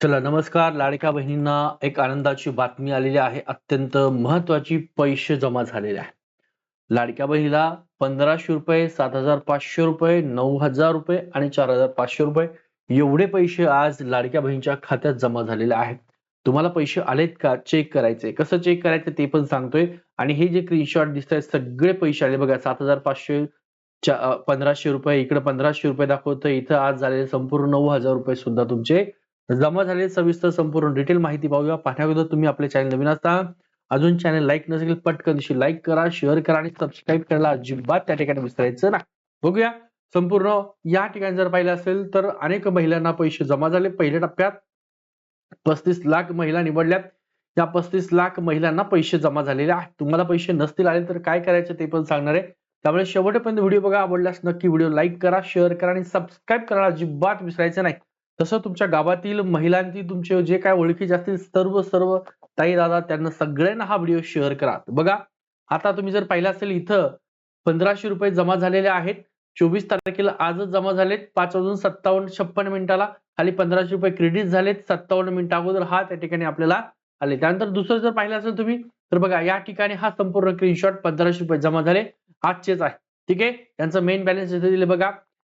चला नमस्कार. लाडक्या बहिणींना एक आनंदाची बातमी आलेली आहे. अत्यंत महत्वाची पैसे जमा झालेले आहे लाडक्या बहिणीला पंधराशे रुपये सात हजार पाचशे रुपये नऊ हजार रुपये आणि चार हजार पाचशे रुपये एवढे पैसे आज लाडक्या बहिणीच्या खात्यात जमा झालेले आहेत. तुम्हाला पैसे आलेत का? चेक करायचे कसं चेक करायचं ते पण सांगतोय. आणि हे जे स्क्रीनशॉट दिसत आहेत सगळे पैसे आले. बघा सात हजार पाचशे पंधराशे रुपये इकडे पंधराशे रुपये दाखवतं इथं आज झालेले संपूर्ण नऊ हजार रुपये सुद्धा तुमचे जमा झाले सविस्तर संपूर्ण डिटेल माहिती पाहूया. पाहण्याअगोदर तुम्ही आपले चॅनल नवीन असता अजून चॅनल लाईक नसेल पटकन दिवशी लाईक करा शेअर करा आणि सबस्क्राईब करायला अजिबात त्या ठिकाणी विसरायचं ना बघूया. संपूर्ण या ठिकाणी जर पाहिलं असेल तर अनेक महिलांना पैसे जमा झाले. पहिल्या टप्प्यात पस्तीस लाख महिला निवडल्यात. या पस्तीस लाख महिलांना पैसे जमा झालेले आहेत. तुम्हाला पैसे नसतील आले तर काय करायचे ते पण सांगणार आहे. त्यामुळे शेवटपर्यंत व्हिडिओ बघा. आवडल्यास नक्की व्हिडिओ लाईक करा शेअर करा आणि सबस्क्राईब करायला अजिबात विसरायचं नाही. तसं तुमच्या गावातील महिलांची तुमचे जे काय ओळखीचे असतील सर्व सर्व ताई दादा त्यांना सगळ्यांना हा व्हिडिओ शेअर करा. बघा आता तुम्ही जर पाहिलं असेल इथं पंधराशे रुपये जमा झालेले आहेत. चोवीस तारखेला आजच जमा झालेत. पाच वाजून सत्तावन्न छप्पन मिनिटाला खाली पंधराशे रुपये क्रेडिट झालेत. सत्तावन्न मिनिटा अगोदर हा त्या ठिकाणी आपल्याला आले. त्यानंतर दुसरं जर पाहिलं असेल तुम्ही तर बघा या ठिकाणी हा संपूर्ण स्क्रीनशॉट पंधराशे रुपये जमा झाले. आजचेच आहे. ठीक आहे? त्यांचं मेन बॅलन्स इथे दिले बघा.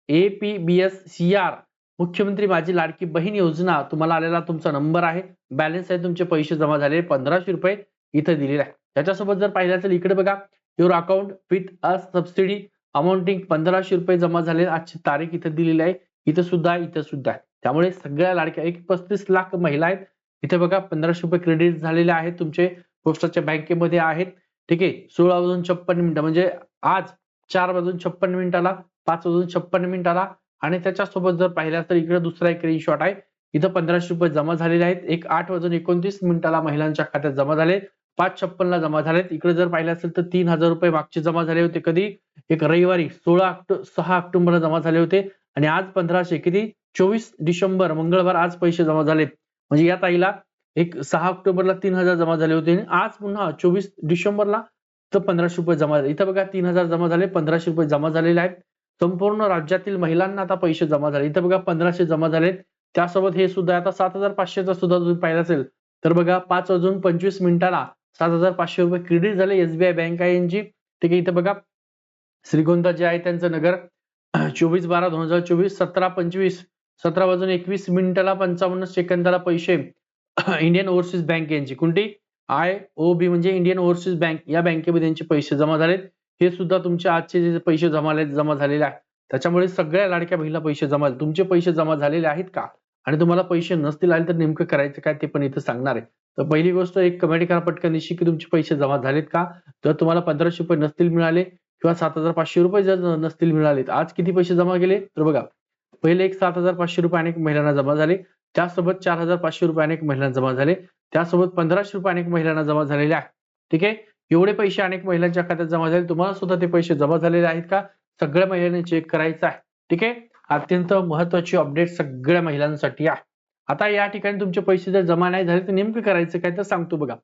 A P B S C R मुख्यमंत्री माझी लाडकी बहीण योजना तुम्हाला आलेला तुमचा नंबर आहे. बॅलन्स आहे तुमचे पैसे जमा झाले पंधराशे रुपये इथे दिलेले आहे त्याच्यासोबत जर पाहिलं असेल इकडे बघा. Your account with a subsidy amounting पंधराशे रुपये जमा झाले आजची तारीख इथे दिलेली आहे. इथे सुद्धा इथं इथे सुद्धा. आहे त्यामुळे सगळ्या लाडक्या एक पस्तीस लाख महिला आहेत. इथे बघा पंधराशे रुपये क्रेडिट झालेले आहेत तुमचे. पोस्टाच्या बँकेमध्ये आहेत. ठीक आहे सोळा वाजून छप्पन मिनिटं म्हणजे आज चार वाजून छप्पन मिनिटाला पाच वाजून छप्पन मिनिटाला आणि त्याच्यासोबत जर पाहिलं तर इकडे दुसरा एक शॉट आहे. इथं पंधराशे रुपये जमा झालेले आहेत. एक आठ वाजून एकोणतीस मिनिटाला महिलांच्या खात्यात जमा झाले. पाच छप्पनला जमा झालेत. इकडे जर पाहिलं असेल तर तीन हजार रुपये मागचे जमा झाले होते कधी? एक रविवारी सोळा ऑक्टो सहा ऑक्टोबरला जमा झाले होते. आणि आज पंधराशे किती? चोवीस डिसेंबर मंगळवार आज पैसे जमा झालेत. म्हणजे या ताईला एक सहा ऑक्टोबरला तीन हजार जमा झाले होते. आणि आज पुन्हा चोवीस डिसेंबरला तर पंधराशे रुपये जमा झाले. इथं बघा तीन हजार जमा झाले पंधराशे रुपये जमा झालेले आहेत. संपूर्ण राज्यातील महिलांना आता पैसे जमा झाले. इथं बघा पंधराशे जमा झालेत. त्यासोबत हे सुद्धा आता सात हजार पाचशेचा सुद्धा तुम्ही पाहिलं असेल. तर बघा पाच वाजून पंचवीस मिनिटाला सात हजार पाचशे रुपये क्रेडिट झाले एसबीआय बँक आहे यांची. ठीक आहे इथं बघा. श्रीगोंदा जे आहे त्यांचं नगर. चोवीस बारा दोन हजार चोवीस सतरा पंचवीस सतरा वाजून एकवीस मिनिटाला पंचावन्न सेकंदाला पैसे. इंडियन ओव्हरसीज बँक यांची. कोणती? आय ओ बी म्हणजे इंडियन ओव्हरसीज बँक. या बँकेमध्ये यांचे पैसे जमा झालेत. हे सुद्धा तुमचे आजचे जे पैसे जमा जमा झालेले आहेत त्याच्यामुळे सगळ्या लाडक्या बहिणीला पैसे जमा तुमचे पैसे जमा झालेले आहेत का? आणि तुम्हाला पैसे नसतील आले तर नेमकं करायचं काय ते पण इथं सांगणार आहे. तर पहिली गोष्ट एक कमेंट करा पटकन दिवशी की तुमचे पैसे जमा झालेत का? जर तुम्हाला पंधराशे रुपये नसतील मिळाले किंवा सात हजार पाचशे रुपये जर नसतील मिळाले आज किती पैसे जमा केले? तर बघा पहिले एक सात हजार पाचशे रुपये अनेक महिलांना जमा झाले त्यासोबत चार हजार पाचशे रुपये अनेक महिलांना जमा झाले त्यासोबत पंधराशे रुपये अनेक महिलांना जमा झालेले आहे. ठीक आहे? एवढे पैसे अनेक महिलांच्या खात्यात जमा झाले तुम्हाला सुद्धा ते पैसे जमा झालेले आहेत का? सगळ्या महिलांनी चेक करायचं आहे. ठीक आहे? अत्यंत महत्वाची अपडेट सगळ्या महिलांसाठी आहे. आता या ठिकाणी तुमचे पैसे जर जमा नाही झाले तर नेमकं करायचं काय? तर सांगतो बघा.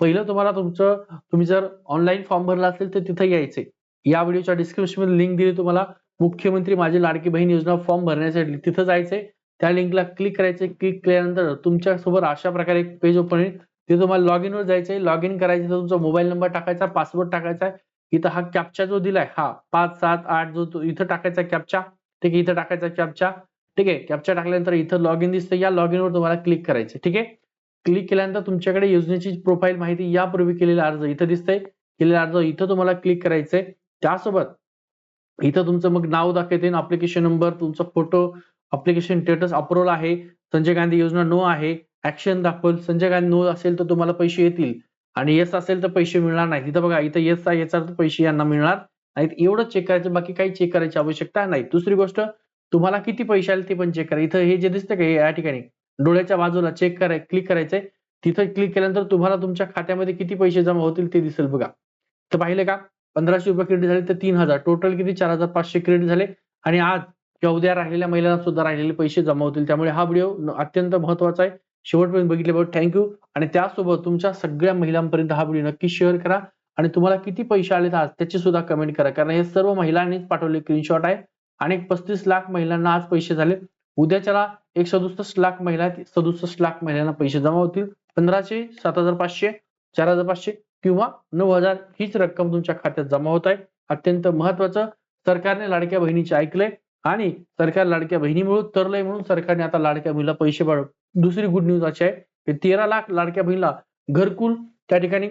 पहिलं तुम्हाला तुमचं तुम्ही जर ऑनलाईन फॉर्म भरला असेल तर तिथं यायचंय. या व्हिडिओच्या डिस्क्रिप्शनमध्ये लिंक दिली तुम्हाला. मुख्यमंत्री माझी लाडकी बहीण योजना फॉर्म भरण्यासाठी तिथं जायचंय. त्या लिंकला क्लिक करायचंय. क्लिक केल्यानंतर तुमच्यासोबत अशा प्रकारे एक पेज ओपन होईल. ते तुम्हाला लॉग इनवर जायचं जायचंय लॉग इन करायचं तर तुमचा मोबाईल नंबर टाकायचा पासवर्ड टाकायचा इथं हा कॅप्चा जो दिलाय हा पाच सात आठ जो इथं टाकायचा कॅप्चा ठीक आहे इथं टाकायचा कॅप्चा ठीक आहे कॅप्चा टाकल्यानंतर इथं लॉग इन दिसतं या लॉग इन वर तुम्हाला क्लिक करायचं ठीक आहे? क्लिक केल्यानंतर तुमच्याकडे योजनेची प्रोफाईल माहिती यापूर्वी केलेला अर्ज इथं दिसतंय. केलेला अर्ज इथं तुम्हाला क्लिक करायचंय. त्यासोबत इथं तुमचं मग नाव दाखवते अप्लिकेशन नंबर तुमचा फोटो अप्लिकेशन स्टेटस अप्रुव्हल आहे. संजय गांधी योजना नो आहे. ऍक्शन दाखवल संजय गांधी नो असेल तर तुम्हाला पैसे येतील. आणि येस असेल तर पैसे मिळणार नाही तिथं बघा इथं येस आहे याचा पैसे यांना मिळणार नाहीत. एवढं चेक करायचं बाकी काही चेक करायची आवश्यकता नाही. दुसरी गोष्ट तुम्हाला किती पैसे आले ते पण चेक करा. इथं हे जे दिसतं का हे या ठिकाणी डोळ्याच्या बाजूला चेक कराय क्लिक करायचंय. तिथं क्लिक केल्यानंतर तुम्हाला तुमच्या खात्यामध्ये किती पैसे जमा होतील ते दिसेल बघा. तर पाहिले का पंधराशे रुपये क्रेडिट झाले तर तीन हजार. टोटल किती? चार हजार पाचशे क्रेडिट झाले. आणि आज किंवा उद्या राहिलेल्या महिलांना सुद्धा राहिलेले पैसे जमा होतील. त्यामुळे हा व्हिडिओ अत्यंत महत्त्वाचा आहे. शेवटपर्यंत बघितल्याबरोबर थँक्यू आणि त्यासोबत तुमच्या सगळ्या महिलांपर्यंत हा व्हिडिओ नक्की शेअर करा. आणि तुम्हाला किती पैसे आले आज त्याची सुद्धा कमेंट करा. कारण हे सर्व महिलांनीच पाठवले स्क्रीनशॉट आहे. आणि पस्तीस लाख महिलांना आज पैसे झाले उद्याच्याला एक सदुसष्ट लाख महिला सदुसष्ट लाख महिलांना पैसे जमा होतील. पंधराशे सात हजार पाचशे चार हजार पाचशे किंवा नऊ हजार हीच रक्कम तुमच्या खात्यात जमा होत आहे. अत्यंत महत्वाचं. सरकारने लाडक्या बहिणीचे ऐकलंय. आणि सरकार लाडक्या बहिणीमुळे तरलंय म्हणून सरकारने आता लाडक्या बहिणीला पैसे वाढव दुसरी गुड न्यूज अशी आहे की तेरा लाख लाडक्या बहिणीला घरकुल त्या ठिकाणी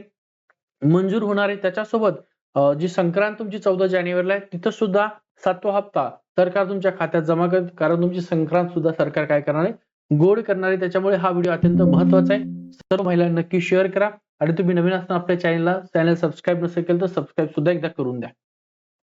मंजूर होणार आहे. त्याच्यासोबत जी संक्रांत तुमची चौदा जानेवारीला आहे तिथं सुद्धा सातवा हप्ता सरकार तुमच्या खात्यात जमा करत कारण तुमची संक्रांत सुद्धा सरकार काय करणार आहे? गोड करणार आहे. त्याच्यामुळे हा व्हिडिओ अत्यंत महत्त्वाचा आहे. सर्व महिलांना नक्की शेअर करा. आणि तुम्ही नवीन असताना आपल्या चॅनलला चॅनल सबस्क्राईब नसेल केलं तर सबस्क्राईब सुद्धा एकदा करून द्या.